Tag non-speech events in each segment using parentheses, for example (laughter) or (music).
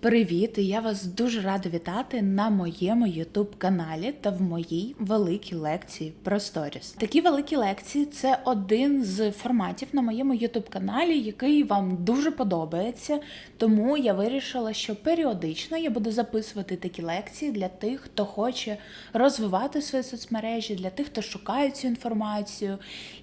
Привіт! Я вас дуже рада вітати на моєму youtube каналі та в моїй великій лекції про сторіс. Такі великі лекції це один з форматів на моєму youtube каналі, який вам дуже подобається. Тому я вирішила, що періодично я буду записувати такі лекції для тих, хто хоче розвивати свої соцмережі, для тих, хто шукає цю інформацію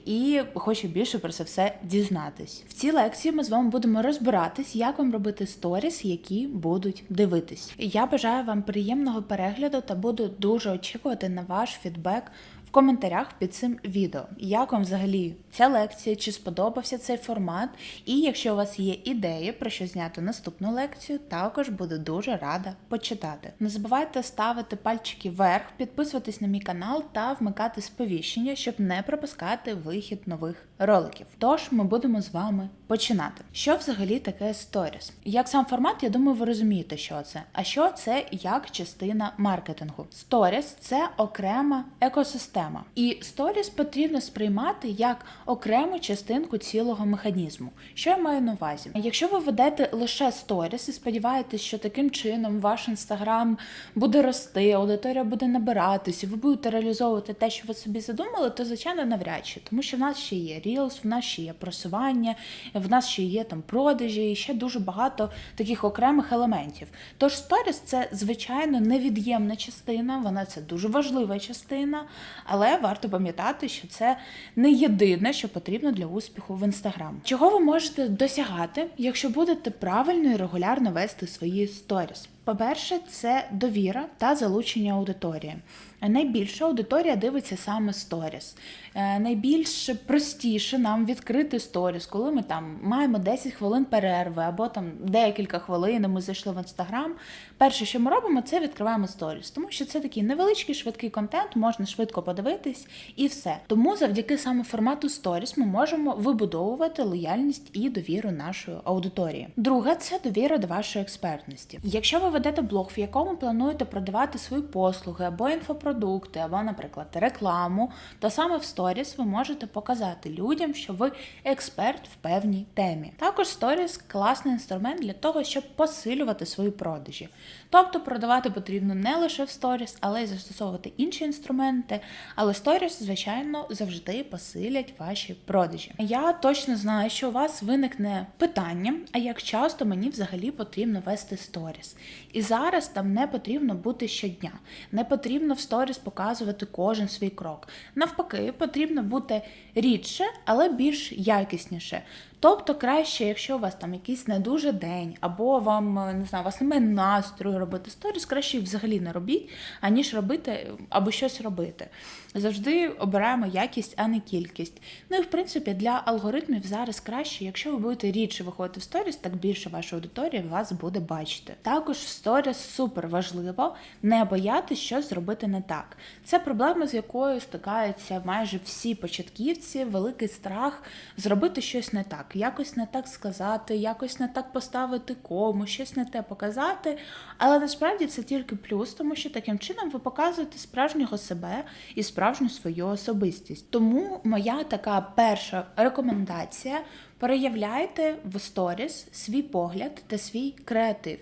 і хоче більше про це все дізнатись. В цій лекції ми з вами будемо розбиратись, як вам робити сторіс, які будуть дивитись. Я бажаю вам приємного перегляду та буду дуже очікувати на ваш фідбек в коментарях під цим відео. Як вам взагалі ця лекція, чи сподобався цей формат? І якщо у вас є ідеї про що зняти наступну лекцію, також буду дуже рада почитати. Не забувайте ставити пальчики вверх, підписуватись на мій канал та вмикати сповіщення, щоб не пропускати вихід нових роликів. Тож ми будемо з вами починати. Що взагалі таке сторіс? Як сам формат, я думаю, ви розумієте, що це. А що це як частина маркетингу? Сторіс це окрема екосистема, і сторіс потрібно сприймати як окрему частинку цілого механізму. Що я маю на увазі? Якщо ви ведете лише сторіс і сподіваєтесь, що таким чином ваш інстаграм буде рости, аудиторія буде набиратись, і ви будете реалізовувати те, що ви собі задумали, то звичайно навряд чи, тому що в нас ще є Reels, в нас ще є просування, в нас ще є там продажі, і ще дуже багато таких окремих елементів. Тож сторіс це звичайно невід'ємна частина, вона це дуже важлива частина, але варто пам'ятати, що це не єдине, що потрібно для успіху в інстаграм. Чого ви можете досягати, якщо будете правильно і регулярно вести свої сторіс? По-перше, це довіра та залучення аудиторії. Найбільша аудиторія дивиться саме сторіс. Е, Найбільш простіше нам відкрити сторіс, коли ми там маємо 10 хвилин перерви або там декілька хвилин. Ми зайшли в інстаграм. Перше, що ми робимо, це відкриваємо сторіс, тому що це такий невеличкий швидкий контент, можна швидко подивитись і все. Тому завдяки саме формату сторіс ми можемо вибудовувати лояльність і довіру нашої аудиторії. Друге це довіра до вашої експертності. Якщо ви ведете блог, в якому плануєте продавати свої послуги або інфопродукти, або, наприклад, рекламу, то саме в сторіс ви можете показати людям, що ви експерт в певній темі. Також сторіс класний інструмент для того, щоб посилювати свої продажі. Тобто продавати потрібно не лише в сторіс, але й застосовувати інші інструменти. Але сторіс, звичайно, завжди посилять ваші продажі. Я точно знаю, що у вас виникне питання, а як часто мені взагалі потрібно вести сторіс. І зараз там не потрібно бути щодня, не потрібно в сторіс показувати кожен свій крок. Навпаки, потрібно бути рідше, але більш якісніше. Тобто краще, якщо у вас там якийсь не дуже день, або вам не знаю, у вас немає настрою робити сторіс, краще взагалі не робіть, аніж робити або щось робити. Завжди обираємо якість, а не кількість. Ну і в принципі для алгоритмів зараз краще, якщо ви будете рідше виходити в сторіс, так більше ваша аудиторія вас буде бачити. Також в сторіс супер важливо не боятися щось зробити не так. Це проблема, з якою стикаються майже всі початківці, великий страх зробити щось не так, якось не так сказати, якось не так поставити кому, щось не те показати. Але насправді це тільки плюс, тому що таким чином ви показуєте справжнього себе і справжню свою особистість. Тому моя така перша рекомендація: проявляйте в сторіс свій погляд та свій креатив.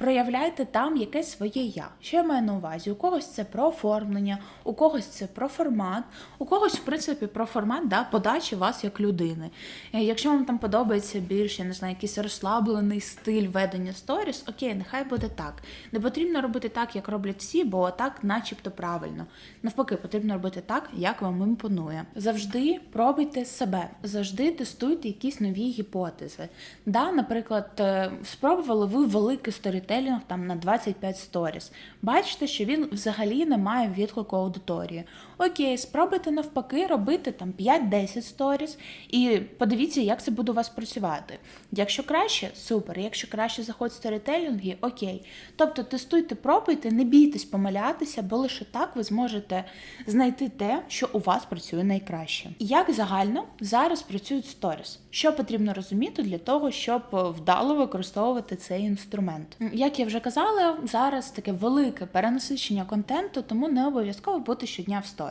Проявляйте там якесь своє я. Що я маю на увазі? У когось це про оформлення, у когось це про формат, у когось, в принципі, про формат да, подачі вас як людини. Е, Якщо вам там подобається більш, я не знаю, якийсь розслаблений стиль ведення сторіс, окей, нехай буде так. Не потрібно робити так, як роблять всі, бо так, начебто, правильно. Навпаки, потрібно робити так, як вам імпонує. Завжди пробуйте себе, завжди тестуйте якісь нові гіпотези. Да, Наприклад, е, спробували ви великий сторітелінг там на 25 сторіс. Бачите, що він взагалі не має відклику аудиторії. Окей, спробуйте навпаки робити там 5-10 сторіс і подивіться, як це буде у вас працювати. Якщо краще, супер. Якщо краще заходять сторітелінги, окей. Тобто тестуйте, пробуйте, не бійтесь помилятися, бо лише так ви зможете знайти те, що у вас працює найкраще. Як загально зараз працюють сторіс? Що потрібно розуміти для того, щоб вдало використовувати цей інструмент? як я вже казала, зараз таке велике перенасичення контенту, тому не обов'язково бути щодня в сторіс.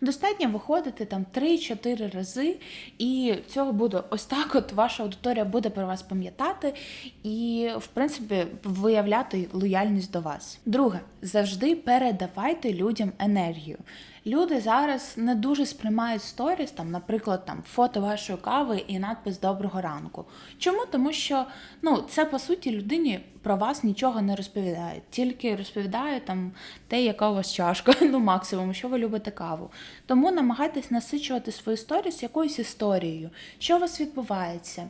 Достатньо виходити там 3-4 рази, і цього буде ось так. От ваша аудиторія буде про вас пам'ятати і, в принципі, виявляти лояльність до вас. Друге, завжди передавайте людям енергію. Люди зараз не дуже сприймають сторіс, там, наприклад, там фото вашої кави і надпис Доброго ранку. Чому? Тому що ну, це по суті людині про вас нічого не розповідає, тільки розповідає там те, яка у вас чашка, (laughs) ну максимум, що ви любите каву. Тому намагайтесь насичувати свою сторіс якоюсь історією, що у вас відбувається,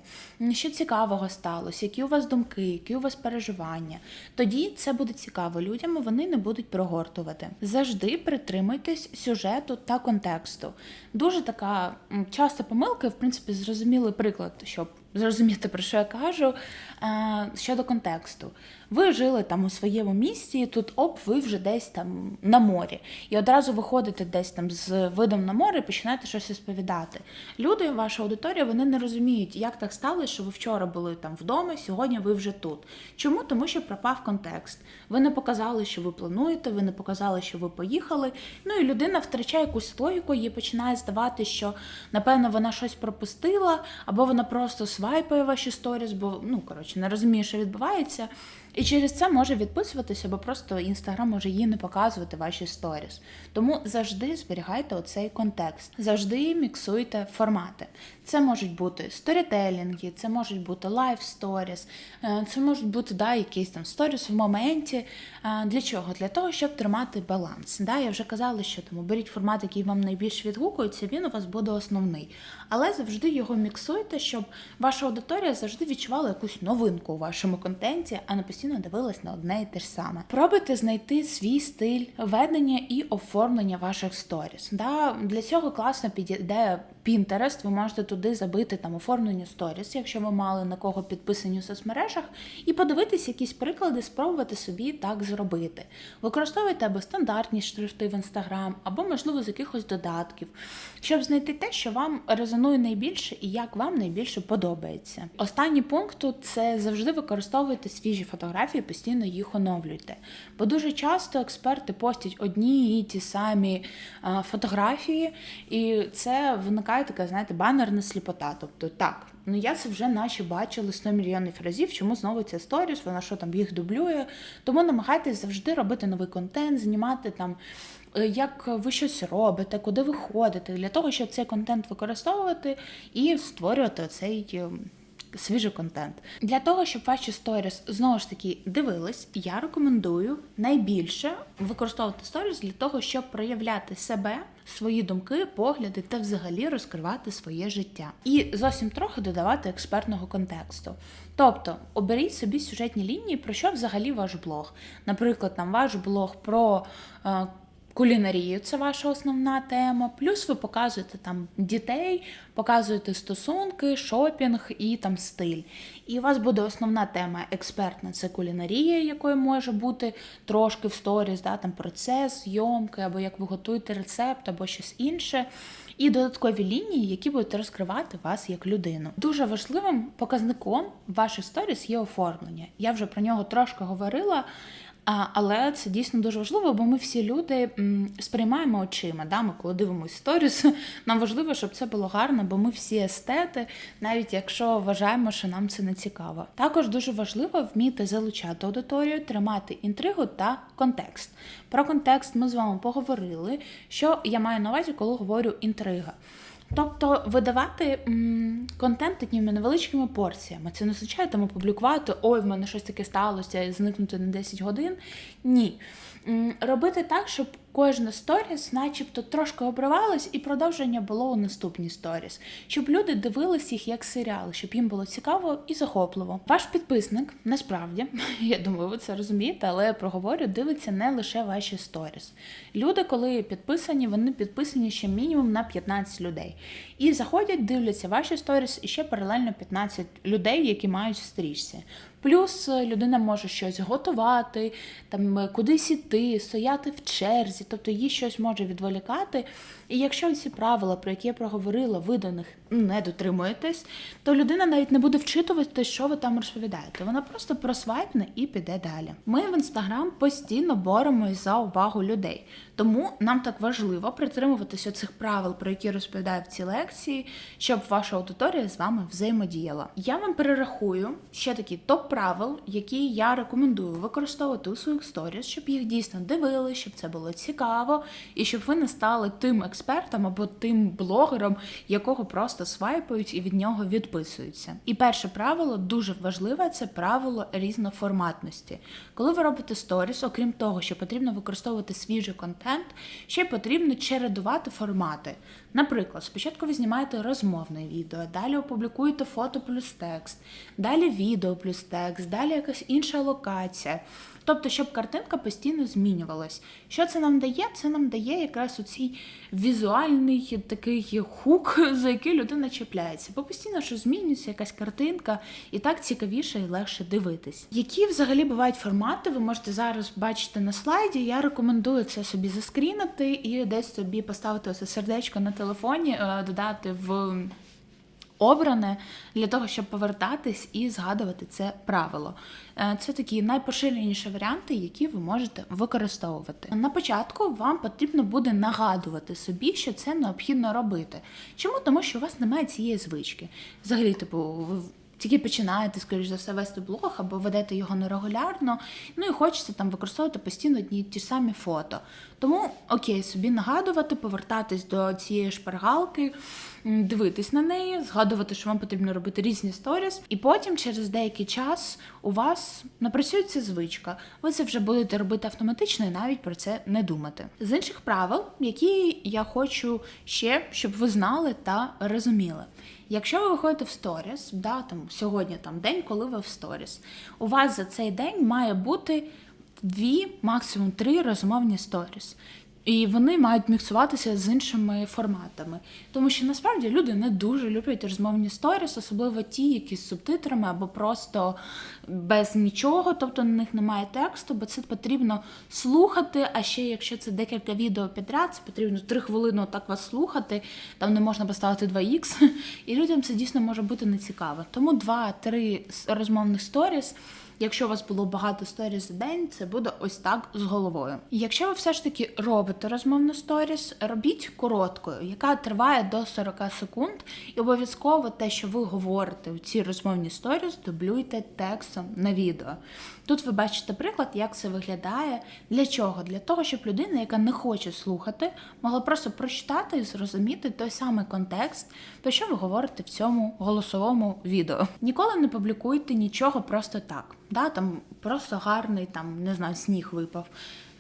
що цікавого сталося, які у вас думки, які у вас переживання. Тоді це буде цікаво людям, вони не будуть прогортувати. Завжди притримуйтесь сюжету та контексту. Дуже така часто помилка, в принципі, зрозумілий приклад, щоб зрозуміти, про що я кажу, е, щодо контексту. Ви жили там у своєму місті, і тут оп, ви вже десь там на морі. І одразу виходите десь там з видом на море і починаєте щось розповідати. Люди, ваша аудиторія, вони не розуміють, як так сталося, що ви вчора були там вдома, сьогодні ви вже тут. Чому? Тому що пропав контекст. Ви не показали, що ви плануєте, ви не показали, що ви поїхали. Ну і людина втрачає якусь логіку, їй починає здавати, що напевно вона щось пропустила, або вона просто свайпає ваші сторіс, бо ну коротше не розумію, що відбувається. І через це може відписуватися, бо просто інстаграм може їй не показувати ваші сторіс. Тому завжди зберігайте оцей контекст, завжди міксуйте формати. Це можуть бути сторітелінги, це можуть бути лайв сторіс, е, це можуть бути да, якісь там сторіс в моменті. Е, Для чого? Для того, щоб тримати баланс. Да, я вже казала, що тому беріть формат, який вам найбільше відгукується, він у вас буде основний. Але завжди його міксуйте, щоб ваша аудиторія завжди відчувала якусь новинку у вашому контенті, а не постійно дивилась на одне і те ж саме. Пробуйте знайти свій стиль ведення і оформлення ваших сторіс. Да? Для цього класно підійде Pinterest, ви можете туди забити там оформлення сторіс, якщо ви мали на кого підписані у соцмережах, і подивитись якісь приклади, спробувати собі так зробити. Використовуйте або стандартні шрифти в Instagram, або, можливо, з якихось додатків, щоб знайти те, що вам резонує найбільше і як вам найбільше подобається. Останній пункт тут це завжди використовуйте свіжі фотографії, постійно їх оновлюйте. Бо дуже часто експерти постять одні і ті самі фотографії, і це виникає така, знаєте, банерна сліпота. Тобто, так, ну я це вже наче бачила 100 мільйонів разів, чому знову ця сторіс, вона що там їх дублює. Тому намагайтесь завжди робити новий контент, знімати там. е, Як ви щось робите, куди ви ходите, для того, щоб цей контент використовувати і створювати цей свіжий контент. Для того, щоб ваші сторіс знову ж таки дивились, я рекомендую найбільше використовувати сторіс для того, щоб проявляти себе, свої думки, погляди та взагалі розкривати своє життя. І зовсім трохи додавати експертного контексту. Тобто оберіть собі сюжетні лінії, про що взагалі ваш блог. Наприклад, там ваш блог про. Кулінарію це ваша основна тема. Плюс ви показуєте там дітей, показуєте стосунки, шопінг і там стиль. І у вас буде основна тема експертна це кулінарія, якою може бути трошки в сторіс, да, там процес, зйомки, або як ви готуєте рецепт, або щось інше. І додаткові лінії, які будуть розкривати вас як людину. Дуже важливим показником ваших сторіс є оформлення. Я вже про нього трошки говорила. Але це дійсно дуже важливо, бо ми всі люди сприймаємо очима. Да? Ми коли дивимося сторіс, (laughs) нам важливо, щоб це було гарно, бо ми всі естети, навіть якщо вважаємо, що нам це не цікаво. Також дуже важливо вміти залучати аудиторію, тримати інтригу та контекст. Про контекст ми з вами поговорили. Що я маю на увазі, коли говорю інтрига. Тобто видавати контент такими невеличкими порціями. Це не означає там опублікувати, ой, в мене щось таке сталося зникнути на 10 годин. Ні. Робити так, щоб кожна сторіс, начебто, трошки обривалась, і продовження було у наступній сторіс, щоб люди дивились їх як серіал, щоб їм було цікаво і захопливо. Ваш підписник насправді, (laughs) я думаю, ви це розумієте, але я проговорю, дивиться не лише ваші сторіс. Люди, коли підписані, вони підписані ще мінімум на 15 людей. І заходять, дивляться ваші сторіс і ще паралельно 15 людей, які мають в стрічці. Плюс е, людина може щось готувати, там е, кудись іти, стояти в черзі, тобто її щось може відволікати. І якщо ці правила, про які я проговорила, ви до них не дотримуєтесь, то людина навіть не буде вчитувати, що ви там розповідаєте. Вона просто просвайпне і піде далі. Ми в інстаграм постійно боремось за увагу людей, тому нам так важливо притримуватися цих правил, про які розповідаю в цій лекції, щоб ваша аудиторія з вами взаємодіяла. Я вам перерахую ще такі топ правил, які я рекомендую використовувати у своїх сторіс, щоб їх дійсно дивили, щоб це було цікаво, і щоб ви не стали тим експертом або тим блогером, якого просто свайпають і від нього відписуються. І перше правило дуже важливе це правило різноформатності. Коли ви робите сторіс, окрім того, що потрібно використовувати свіжий контент, ще й потрібно чередувати формати. Наприклад, спочатку ви знімаєте розмовне відео, далі опублікуєте фото плюс текст, далі відео плюс текст, далі якась інша локація. Тобто, щоб картинка постійно змінювалась. Що це нам дає? Це нам дає якраз оцей візуальний такий хук, за який людина чіпляється. Бо постійно що змінюється якась картинка, і так цікавіше і легше дивитись. Які взагалі бувають формати, ви можете зараз бачити на слайді. Я рекомендую це собі заскрінити і десь собі поставити оце сердечко на телефоні, е, додати в обране для того, щоб повертатись і згадувати це правило. Е, Це такі найпоширеніші варіанти, які ви можете використовувати. На початку вам потрібно буде нагадувати собі, що це необхідно робити. Чому? Тому що у вас немає цієї звички. Взагалі, типу, ви тільки починаєте, скоріш за все, вести блог або ведете його нерегулярно, ну і хочеться там використовувати постійно одні ті самі фото. Тому окей, собі нагадувати, повертатись до цієї шпаргалки, дивитись на неї, згадувати, що вам потрібно робити різні сторіс, і потім через деякий час у вас напрацюється звичка. Ви це вже будете робити автоматично і навіть про це не думати. З інших правил, які я хочу ще, щоб ви знали та розуміли. Якщо ви виходите в сторіс, да, там сьогодні там день, коли ви в сторіс, у вас за цей день має бути дві, максимум три розмовні сторіс. І вони мають міксуватися з іншими форматами. Тому що насправді люди не дуже люблять розмовні сторіс, особливо ті, які з субтитрами або просто без нічого, тобто на них немає тексту, бо це потрібно слухати. А ще якщо це декілька відео підряд, це потрібно три хвилини так вас слухати, там не можна поставити 2х, (laughs) і людям це дійсно може бути нецікаво. Тому 2-3 розмовних сторіс. Якщо у вас було багато сторіс за день, це буде ось так з головою. Якщо ви все ж таки робите розмовну сторіс, робіть короткою, яка триває до 40 секунд, і обов'язково те, що ви говорите у цій розмовній сторіс, дублюйте текстом на відео. Тут ви бачите приклад, як це виглядає. Для чого? Для того, щоб людина, яка не хоче слухати, могла просто прочитати і зрозуміти той самий контекст, про що ви говорите в цьому голосовому відео. Ніколи не публікуйте нічого просто так. Да, там просто гарний, там не знаю, сніг випав.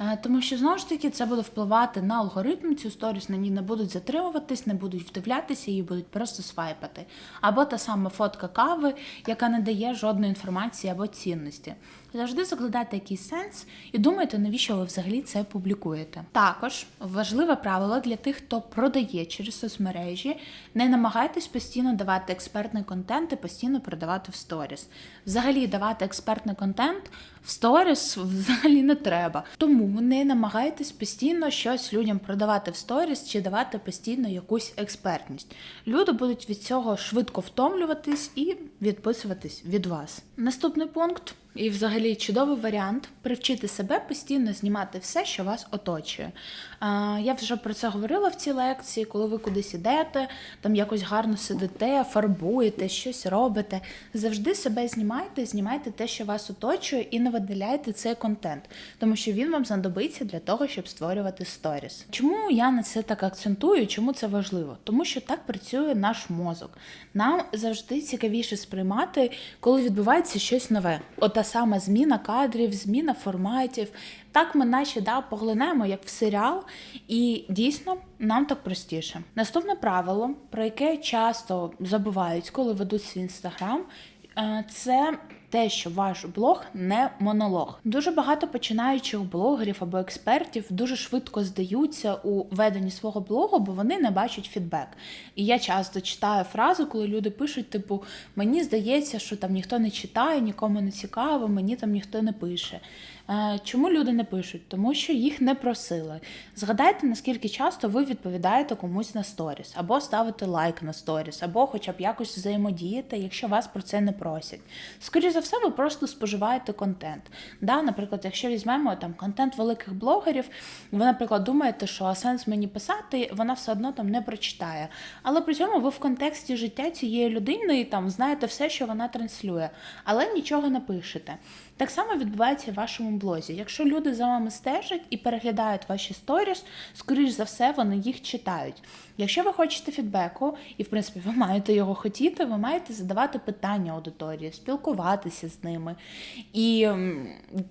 Е, Тому що знову ж таки це буде впливати на алгоритм цю сторіс, на ній не будуть затримуватись, не будуть вдивлятися, її будуть просто свайпати. Або та сама фотка кави, яка не дає жодної інформації або цінності. Завжди закладайте якийсь сенс і думайте, навіщо ви взагалі це публікуєте. Також важливе правило для тих, хто продає через соцмережі, не намагайтесь постійно давати експертний контент і постійно продавати в сторіс. Взагалі давати експертний контент в сторіс взагалі не треба. Тому не намагайтесь постійно щось людям продавати в сторіс чи давати постійно якусь експертність. Люди будуть від цього швидко втомлюватись і відписуватись від вас. Наступний пункт. І, взагалі, чудовий варіант привчити себе постійно знімати все, що вас оточує. Я вже про це говорила в цій лекції, коли ви кудись ідете, там якось гарно сидите, фарбуєте, щось робите. Завжди себе знімайте, знімайте те, що вас оточує, і не видаляйте цей контент, тому що він вам знадобиться для того, щоб створювати сторіс. Чому я на це так акцентую? Чому це важливо? Тому що так працює наш мозок. Нам завжди цікавіше сприймати, коли відбувається щось нове. Ота сама зміна кадрів, зміна форматів. Так ми наші да, поглинаємо як в серіал, і дійсно нам так простіше. Наступне правило, про яке часто забувають, коли ведуть свій інстаграм, це те, що ваш блог не монолог. Дуже багато починаючих блогерів або експертів дуже швидко здаються у веденні свого блогу, бо вони не бачать фідбек. І я часто читаю фразу, коли люди пишуть: типу, мені здається, що там ніхто не читає, нікому не цікаво, мені там ніхто не пише. Е, Чому люди не пишуть? Тому що їх не просили. Згадайте, наскільки часто ви відповідаєте комусь на сторіс, або ставите лайк на сторіс, або хоча б якось взаємодієте, якщо вас про це не просять. Скоріше за все, ви просто споживаєте контент. Да, наприклад, якщо візьмемо там контент великих блогерів, ви, наприклад, думаєте, що «А сенс мені писати, вона все одно там не прочитає. Але при цьому ви в контексті життя цієї людини там знаєте все, що вона транслює, але нічого не пишете. Так само відбувається в вашому блозі. Якщо люди за вами стежать і переглядають ваші сторіс, скоріш за все, вони їх читають. Якщо ви хочете фідбеку, і в принципі ви маєте його хотіти, ви маєте задавати питання аудиторії, спілкуватися з ними. І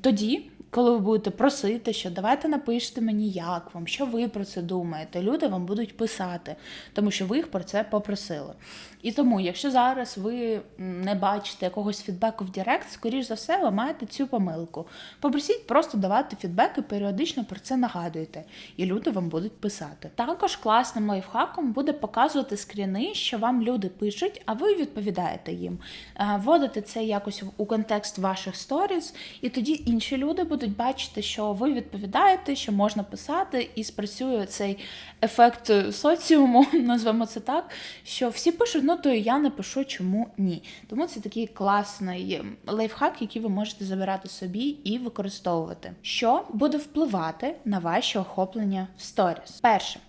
тоді. Коли ви будете просити, що давайте напишіть мені, як вам, що ви про це думаєте, люди вам будуть писати, тому що ви їх про це попросили. І тому, якщо зараз ви не бачите якогось фідбеку в Директ, скоріш за все, ви маєте цю помилку. Попросіть просто давати фідбек і періодично про це нагадуйте, і люди вам будуть писати. Також класним лайфхаком буде показувати скріни, що вам люди пишуть, а ви відповідаєте їм. Е, Вводите це якось у контекст ваших сторіс, і тоді інші люди будуть бачити, що ви відповідаєте, що можна писати, і спрацює цей ефект соціуму, (laughs) назвемо це так, що всі пишуть, ну то я не пишу, чому ні. Тому це такий класний ем, лайфхак, який ви можете забирати собі і використовувати. Що буде впливати на ваші охоплення в сторіс? Перше.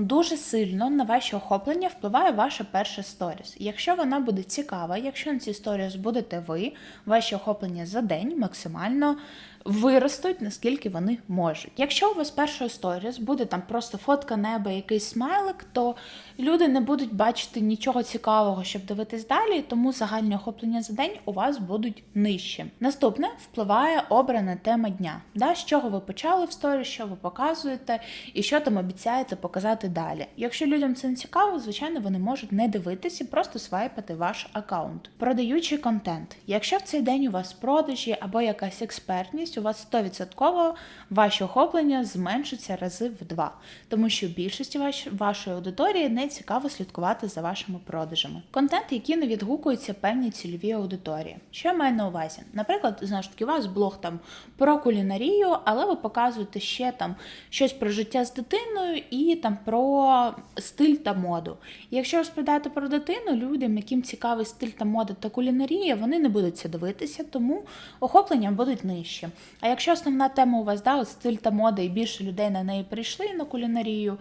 Дуже сильно на ваші охоплення впливає ваша перша сторіс. Якщо вона буде цікава, якщо на цій сторіс будете ви, ваші охоплення за день максимально виростуть, наскільки вони можуть. Якщо у вас першою сторіс буде там просто фотка неба, якийсь смайлик, то люди не будуть бачити нічого цікавого, щоб дивитись далі, тому загальні охоплення за день у вас будуть нижче. Наступне впливає обрана тема дня. Да? З чого ви почали в сторіс, що ви показуєте і що там обіцяєте показати далі. Якщо людям це не цікаво, звичайно, вони можуть не дивитися, просто свайпати ваш аккаунт. Продаючий контент. Якщо в цей день у вас продажі або якась експертність, у вас 100% ваші охоплення зменшиться рази в два, тому що більшості ваш, вашої аудиторії не цікаво слідкувати за вашими продажами. Контент, який не відгукується певній цільовій аудиторії. Що я маю на увазі? Наприклад, знову ж таки, у вас блог там про кулінарію, але ви показуєте ще там щось про життя з дитиною і там про стиль та моду. Якщо розповідаєте про дитину, людям, яким цікавий стиль та мода та кулінарія, вони не будуть це дивитися, тому охоплення будуть нижче. А якщо основна тема у вас да, от стиль та мода, і більше людей на неї прийшли на кулінарію,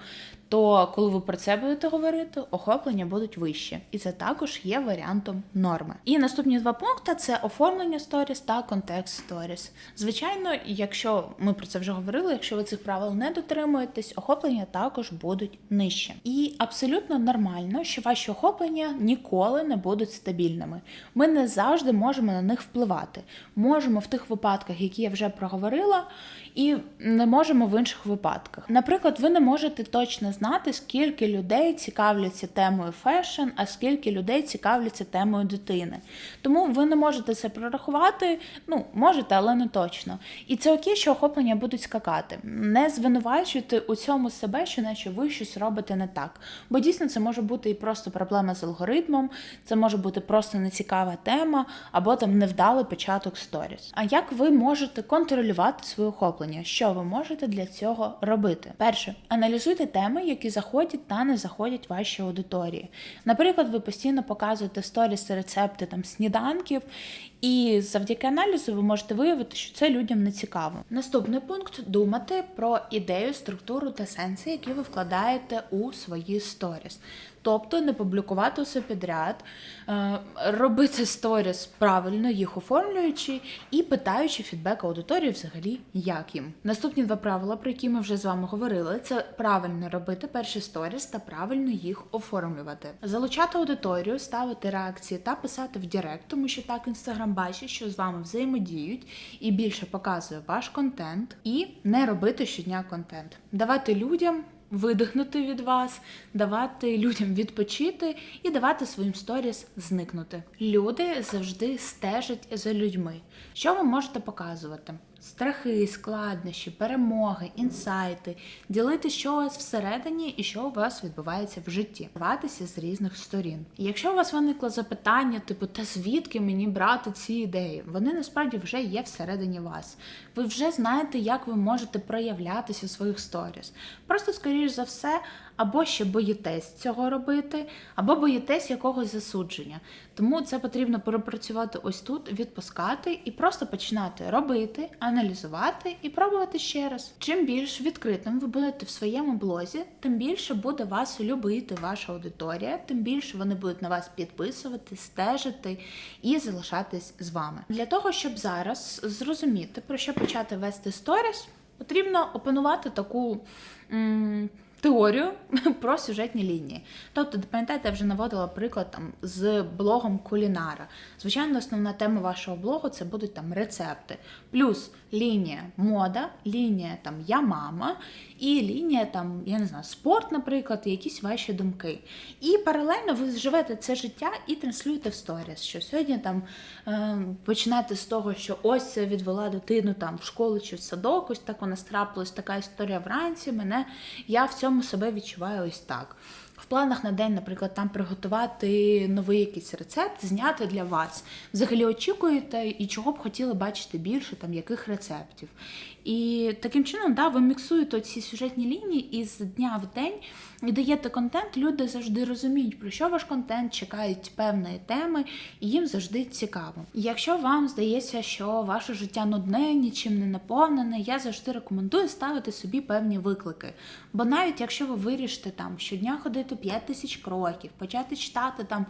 то коли ви про це будете говорити, охоплення будуть вищі. І це також є варіантом норми. І наступні два пункти це оформлення сторіс та контекст сторіс. Звичайно, якщо ми про це вже говорили, якщо ви цих правил не дотримуєтесь, охоплення також будуть нижче. І абсолютно нормально, що ваші охоплення ніколи не будуть стабільними. Ми не завжди можемо на них впливати. Можемо в тих випадках, які я вже проговорила, і не можемо в інших випадках. Наприклад, ви не можете точно знати, скільки людей цікавляться темою фешн, а скільки людей цікавляться темою дитини. Тому ви не можете це прорахувати. Ну, можете, але не точно. І це окей, що охоплення будуть скакати. Не звинувачуйте у цьому себе, що наче ви щось робите не так. Бо дійсно це може бути і просто проблема з алгоритмом, це може бути просто нецікава тема, або там невдалий початок сторіс. А як ви можете контролювати своє охоплення? Що ви можете для цього робити? Перше, аналізуйте теми, які заходять та не заходять вашій аудиторії. Наприклад, ви постійно показуєте сторіс рецепти там сніданків, і завдяки аналізу ви можете виявити, що це людям не цікаво. Наступний пункт думати про ідею, структуру та сенси, які ви вкладаєте у свої сторіс. Тобто не публікувати все підряд, е, робити сторіс правильно, їх оформлюючи і питаючи фідбек аудиторії взагалі, як їм. Наступні два правила, про які ми вже з вами говорили, це правильно робити перші сторіс та правильно їх оформлювати. Залучати аудиторію, ставити реакції та писати в Директ, тому що так інстаграм бачить, що з вами взаємодіють і більше показує ваш контент, і не робити щодня контент. Давати людям видихнути від вас, давати людям відпочити і давати своїм сторіс зникнути. Люди завжди стежать за людьми. Що ви можете показувати? Страхи, складнощі, перемоги, інсайти, ділити, що у вас всередині і що у вас відбувається в житті, Даватися з різних сторін. І якщо у вас виникло запитання, типу, та звідки мені брати ці ідеї? Вони насправді вже є всередині вас. Ви вже знаєте, як ви можете проявлятися у своїх сторіс. Просто, скоріш за все, або ще боїтесь цього робити, або боїтесь якогось засудження. Тому це потрібно пропрацювати ось тут, відпускати і просто починати робити, аналізувати і пробувати ще раз. Чим більш відкритим ви будете в своєму блозі, тим більше буде вас любити ваша аудиторія, тим більше вони будуть на вас підписувати, стежити і залишатись з вами. Для того, щоб зараз зрозуміти, про що почати вести сторіс, потрібно опанувати таку. м, Теорію (laughs) про сюжетні лінії. Тобто, пам'ятаєте, я вже наводила приклад там з блогом кулінара. Звичайно, основна тема вашого блогу це будуть там рецепти, плюс лінія мода, лінія там я мама, і лінія там, я не знаю, спорт, наприклад, і якісь ваші думки. І паралельно ви живете це життя і транслюєте в сторіс. Що сьогодні там е, починаєте з того, що ось відвела дитину там в школу чи в садок, ось так вона страпилась, така історія вранці. Мене я в цьому себе відчуваю ось так. В планах на день, наприклад, там приготувати новий якийсь рецепт, зняти для вас. Взагалі очікуєте і чого б хотіли бачити більше, там яких рецептів. І таким чином, да, ви міксуєте ці сюжетні лінії і з дня в день і даєте контент, люди завжди розуміють, про що ваш контент чекають певної теми, і їм завжди цікаво. Якщо вам здається, що ваше життя нудне, нічим не наповнене, я завжди рекомендую ставити собі певні виклики. Бо навіть якщо ви вирішите там щодня ходити 5 тисяч кроків, почати читати там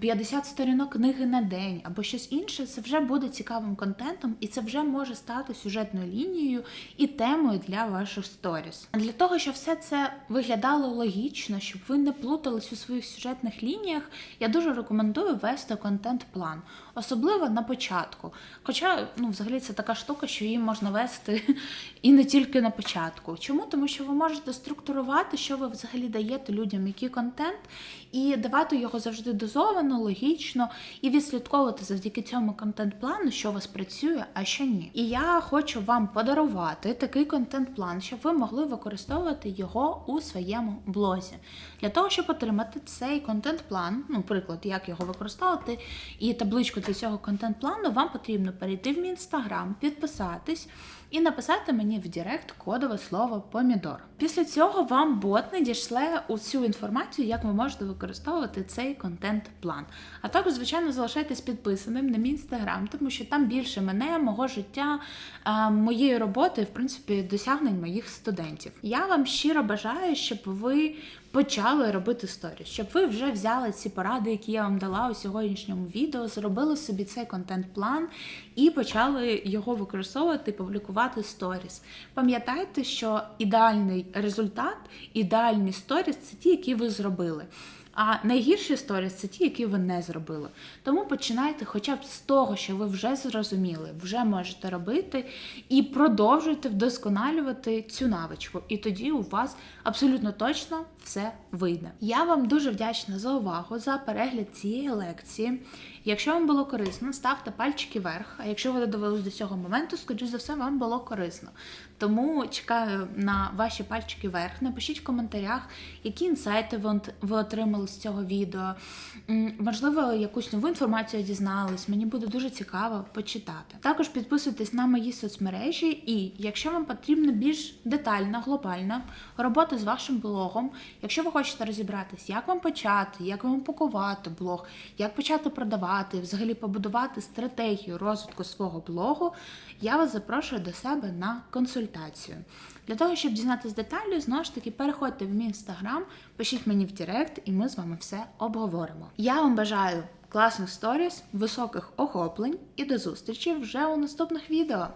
50 сторінок книги на день або щось інше, це вже буде цікавим контентом, і це вже може стати сюжетною лінією і темою для ваших сторіс. Для того, щоб все це виглядало логічно, щоб ви не плутались у своїх сюжетних лініях, я дуже рекомендую вести контент-план, особливо на початку. Хоча, ну, взагалі, це така штука, що її можна вести (laughs) і не тільки на початку. Чому? Тому що ви можете структурувати, що ви взагалі даєте людям, який контент, і давати його завжди дозовано, логічно, і відслідковувати завдяки цьому контент-плану, що у вас працює, а що ні. І я хочу вам подарувати такий контент-план, щоб ви могли використовувати його у своєму блозі. Для того, щоб отримати цей контент-план, ну, приклад, як його використовувати, і табличку для цього контент-плану, вам потрібно перейти в мій інстаграм, підписатись і написати мені в Директ кодове слово помідор. Після цього вам бот надішле усю інформацію, як ви можете використовувати цей контент-план. А також, звичайно, залишайтесь підписаним на мій інстаграм, тому що там більше мене, мого життя, моєї роботи, в принципі, досягнень моїх студентів. Я вам щиро бажаю, щоб ви почали робити сторіс, щоб ви вже взяли ці поради, які я вам дала у сьогоднішньому відео, зробили собі цей контент-план і почали його використовувати, публікувати сторіс. Пам'ятайте, що ідеальний результат, ідеальні сторіс це ті, які ви зробили. А найгірші сторіс це ті, які ви не зробили. Тому починайте хоча б з того, що ви вже зрозуміли, вже можете робити, і продовжуйте вдосконалювати цю навичку. І тоді у вас абсолютно точно все вийде. Я вам дуже вдячна за увагу, за перегляд цієї лекції. Якщо вам було корисно, ставте пальчики вверх. А якщо ви додивились до цього моменту, скоріш за все, вам було корисно. Тому чекаю на ваші пальчики вверх. Напишіть в коментарях, які інсайти ви отримали з цього відео. Можливо, якусь нову інформацію дізнались. Мені буде дуже цікаво почитати. Також підписуйтесь на мої соцмережі, і якщо вам потрібна більш детальна, глобальна робота з вашим блогом, якщо ви хочете розібратись, як вам почати, як вам упакувати блог, як почати продавати, взагалі побудувати стратегію розвитку свого блогу, я вас запрошую до себе на консультацію. Для того, щоб дізнатися деталі, знову ж таки, переходьте в мій інстаграм, пишіть мені в Директ, і ми з вами все обговоримо. Я вам бажаю класних сторіс, високих охоплень і до зустрічі вже у наступних відео.